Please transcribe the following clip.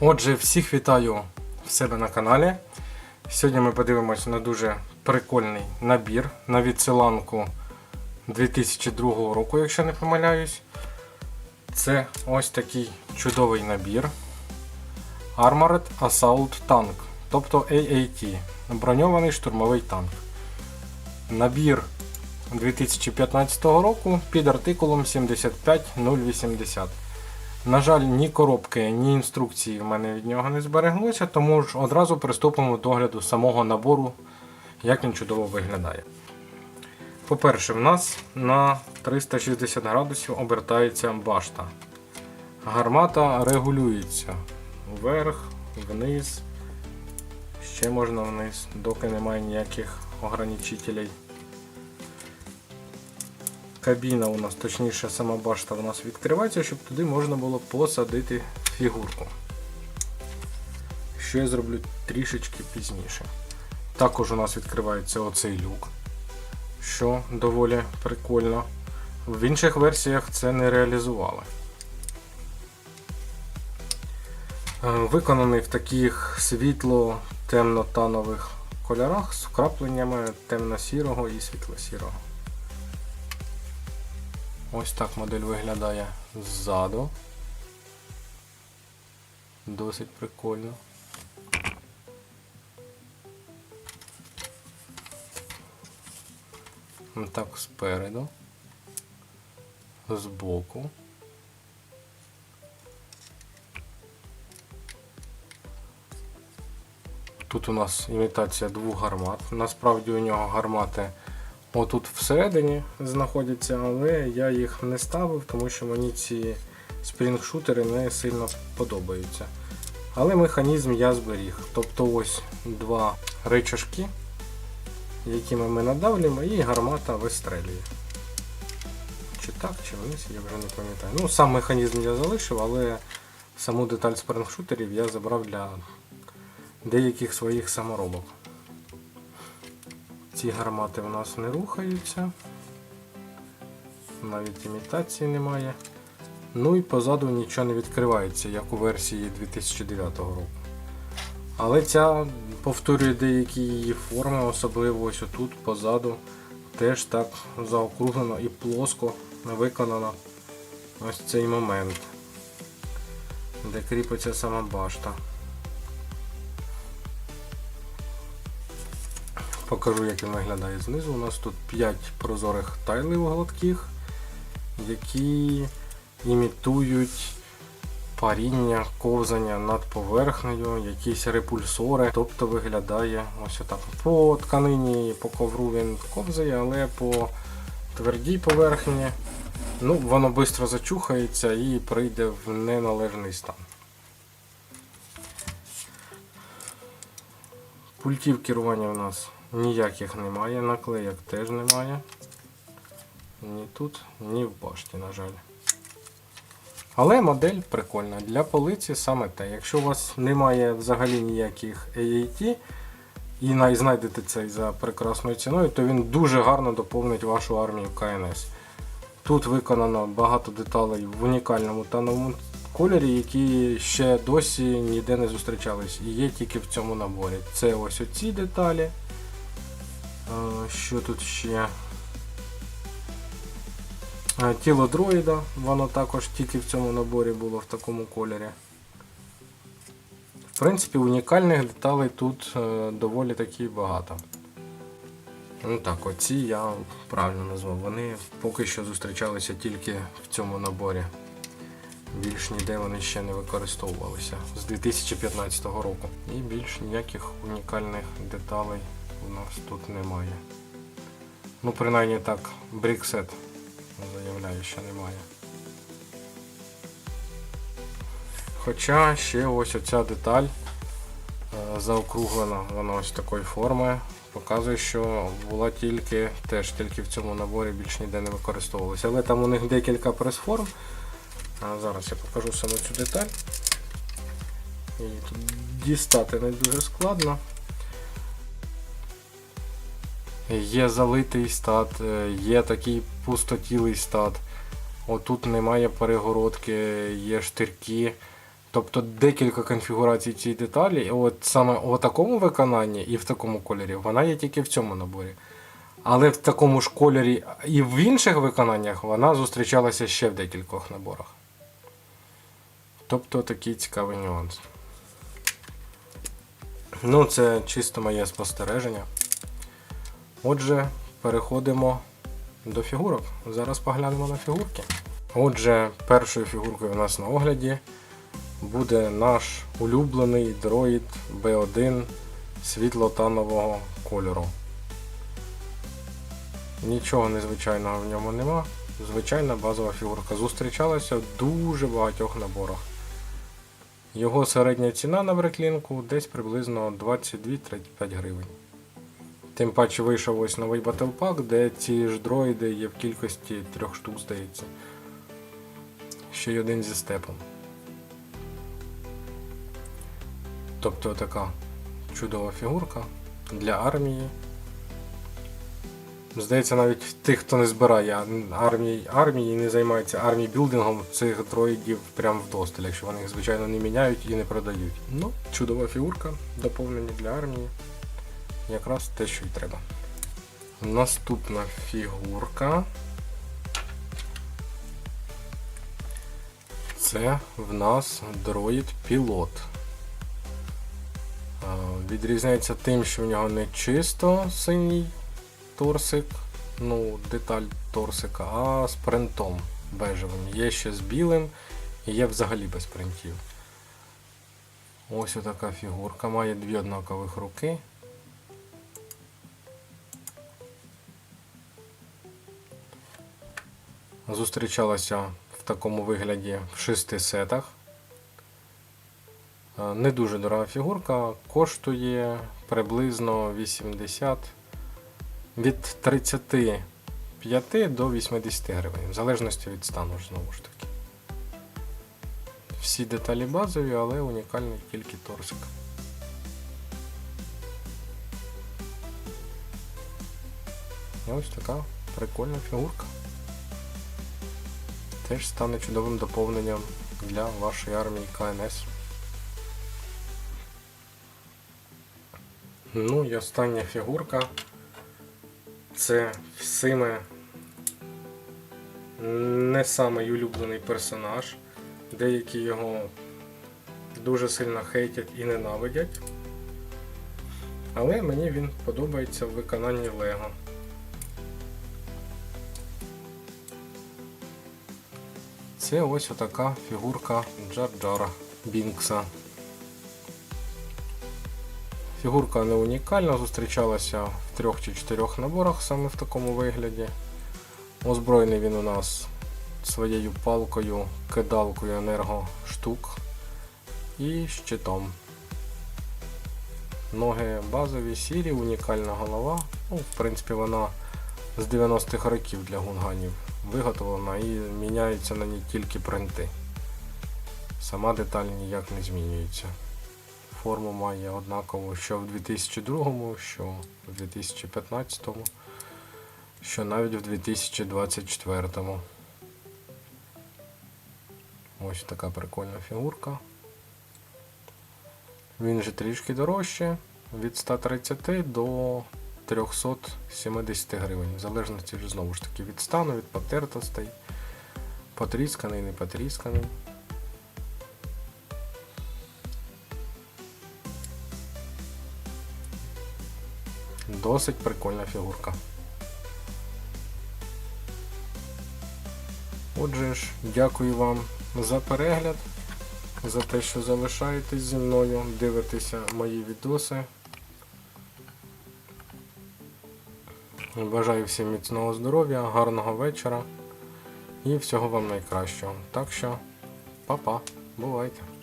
Отже, всіх вітаю в себе на каналі. Сьогодні ми подивимося на дуже прикольний набір на відсиланку 2002 року, якщо не помиляюсь. Це ось такий чудовий набір Armored Assault Tank, тобто AAT, броньований штурмовий танк. Набір 2015 року під артикулом 75080. На жаль, ні коробки, ні інструкції в мене від нього не збереглося, тому ж одразу приступимо до огляду самого набору, як він чудово виглядає. По-перше, в нас на 360 градусів обертається башта. Гармата регулюється вверх, вниз, ще можна вниз, доки немає ніяких ограничителей. Кабіна у нас, точніше, сама башта у нас відкривається, щоб туди можна було посадити фігурку. Що я зроблю трішечки пізніше. Також у нас відкривається оцей люк, що доволі прикольно. В інших версіях це не реалізували. Е, Виконаний в таких світло-темно-танових кольорах з вкрапленнями темно-сірого і світло-сірого. Ось так модель виглядає ззаду. Досить прикольно. Так спереду. Збоку. Тут у нас імітація двох гармат. Насправді у нього гармати отут всередині знаходяться, але я їх не ставив, тому що мені ці спрінгшутери не сильно подобаються. Але механізм я зберіг. Тобто ось два речашки, якими ми надавлюємо, і гармата вистрелює. Чи так, чи вниз, я вже не пам'ятаю. Ну, сам механізм я залишив, але саму деталь спрингшутерів я забрав для деяких своїх саморобок. Ці гармати у нас не рухаються. Навіть імітації немає. Ну і позаду нічого не відкривається, як у версії 2009 року. Але ця повторює деякі її форми, особливо ось отут позаду теж так заокруглено і плоско виконано ось цей момент, де кріпиться сама башта. Покажу, як він виглядає знизу. У нас тут 5 прозорих тайлів гладких, які імітують паріння, ковзання над поверхнею, якісь репульсори. Тобто виглядає ось отак. По тканині, по ковру він ковзає, але по твердій поверхні ну, воно швидко зачухається і прийде в неналежний стан. Пультів керування у нас ніяких немає, наклеєк теж немає. Ні тут, ні в башті, на жаль. Але модель прикольна. Для полиці саме те. Якщо у вас немає взагалі ніяких AAT і знайдете цей за прекрасною ціною, то він дуже гарно доповнить вашу армію КНС. Тут виконано багато деталей в унікальному та новому кольорі, які ще досі ніде не зустрічались і є тільки в цьому наборі. Це ось оці деталі. Е, Що тут ще? Е, Тіло дроїда, воно також тільки в цьому наборі було в такому кольорі. В принципі, унікальних деталей тут е, доволі таки багато. Ну так, оці я правильно назвав. Вони поки що зустрічалися тільки в цьому наборі. Більш ніде вони ще не використовувалися з 2015 року. І більш ніяких унікальних деталей у нас тут немає. Ну, принаймні так, бріксет заявляю, що немає. Хоча ще ось оця деталь е, заокруглена, вона ось такої форми. Показує, що була тільки теж тільки в цьому наборі більш ніде не використовувалася. Але там у них декілька прес-форм. А зараз я покажу саму цю деталь. Її тут дістати не дуже складно. Є залитий стат, е, є такий пустотілий стат. Отут немає перегородки, є штирки. Тобто декілька конфігурацій цієї деталі, от саме у такому виконанні і в такому кольорі, вона є тільки в цьому наборі. Але в такому ж кольорі і в інших виконаннях вона зустрічалася ще в декількох наборах. Тобто такий цікавий нюанс. Ну, це чисто моє спостереження. Отже, переходимо до фігурок. Зараз поглянемо на фігурки. Отже, першою фігуркою в нас на огляді буде наш улюблений дроїд B1 світло-танового кольору. Нічого незвичайного в ньому нема. Звичайна базова фігурка. Зустрічалася в дуже багатьох наборах. Його середня ціна на бреклінку десь приблизно 22-35 гривень. Тим паче вийшов ось новий Pack, де ці ж дроїди є в кількості трьох штук, здається. Ще й один зі степом. Тобто така чудова фігурка для армії. Здається, навіть тих, хто не збирає армії, армії і не займається армії білдингом, цих дроїдів прям вдосталь, якщо вони їх, звичайно, не міняють і не продають. Ну, чудова фігурка, доповнення для армії. Якраз те, що й треба. Наступна фігурка. Це в нас дроїд пілот. Відрізняється тим, що в нього не чисто синій торсик, ну, деталь торсика, а з принтом бежевим. Є ще з білим і є взагалі без принтів. Ось така фігурка. Має дві однакових руки. Зустрічалася в такому вигляді в шести сетах. Е, Не дуже дорога фігурка, коштує приблизно 80 від 35 до 80 гривень, в залежності від стану знову ж таки. Всі деталі базові, але унікальний тільки торсик. Ось така прикольна фігурка. Теж стане чудовим доповненням для вашої армії КНС. Ну і остання фігурка. Це всіми не самий улюблений персонаж. Деякі його дуже сильно хейтять і ненавидять. Але мені він подобається в виконанні Лего. Це ось отака фігурка Джар-Джара Бінкса. Фігурка не унікальна, зустрічалася в трьох чи чотирьох наборах саме в такому вигляді. Озброєний він у нас своєю палкою, кидалкою енергоштук і щитом. Ноги базові, сірі, унікальна голова. Ну, В принципі, вона з 90-х років для гунганів виготовлена і міняються на ній тільки принти. Сама деталь ніяк не змінюється форму має однакову що в 2002, що в 2015, що навіть в 2024. Ось така прикольна фігурка. Він же трішки дорожче, від 130 до 370 гривень, в залежності знову ж таки від стану, від потертостей, потрісканий, не потрісканий. Досить прикольна фігурка. Отже ж, дякую вам за перегляд, за те, що залишаєтесь зі мною, дивитеся мої відоси. Бажаю всім міцного здоров'я, гарного вечора і всього вам найкращого. Так що, па-па, бувайте!